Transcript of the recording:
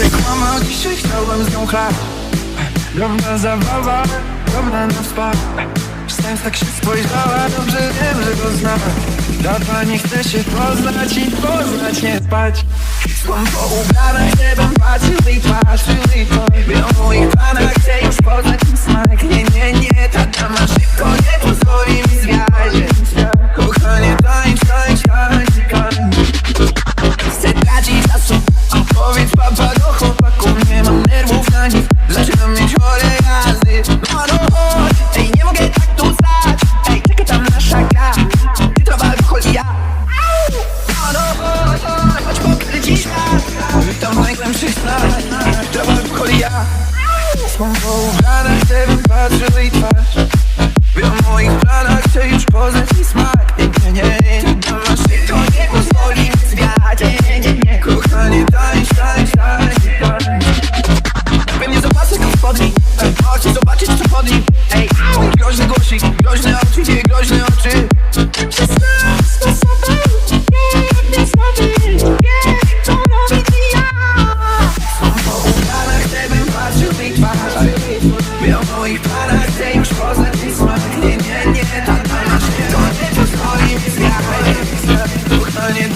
będę kłamał Dzisiaj chciałbym z nią chlać. Dobra zabawa, dobra na spać Wstając tak się spojrzała Dobrze wiem, że go znam. Tata nie chce się poznać i poznać nie spać. Słonko ubrana, chcę bym patrzył i patrzył i By o moich chcę już poznać ten smak. Nie, nie, nie, ta dama szybko nie pozwoli mi zwiać. Kochanie, tańcz, tańcz, tańcz, tańcz. Chcę tracić czasu. Powiedz papa alkohol i naszej twarzy Miało ich para, gdzie już poza tym smak Nie, nie, nie, to dla nas nie To nie pozwoli mi zjechać to nie